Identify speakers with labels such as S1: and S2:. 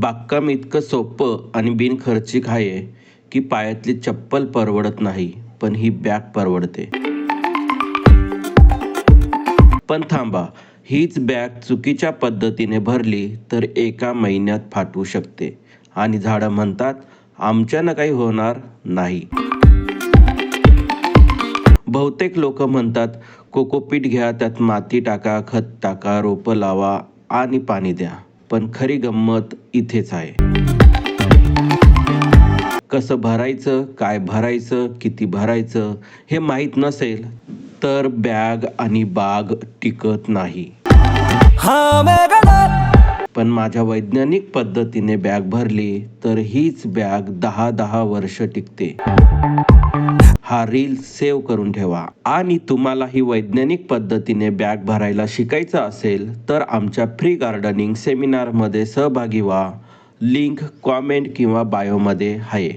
S1: बागकाम इतकं सोपं आणि बिनखर्चिक आहे की पायातली चप्पल परवडत नाही पण ही बॅग परवडते. पण थांबा हीच बॅग चुकीच्या पद्धतीने भरली तर एका महिन्यात फाटू शकते. आणि झाडं म्हणतात आमच्यानं काही होणार नाही. बहुतेक लोक म्हणतात कोकोपीट घ्या त्यात माती टाका खत टाका रोपं लावा आणि पाणी द्या. पण खरी गंमत इथेच आहे. कसं भरायचं काय भरायचं किती भरायचं हे माहीत नसेल तर बॅग आणि बाग टिकत नाही. पण माझ्या वैज्ञानिक पद्धतीने बॅग भरली तर हीच बॅग दहा दहा वर्ष टिकते. हा रील सेव्ह करून ठेवा. आणि तुम्हाला ही वैज्ञानिक पद्धतीने बॅग भरायला शिकायचं असेल तर आमच्या फ्री गार्डनिंग सेमिनारमध्ये सहभागी व्हा. लिंक कॉमेंट किंवा बायोमध्ये आहे.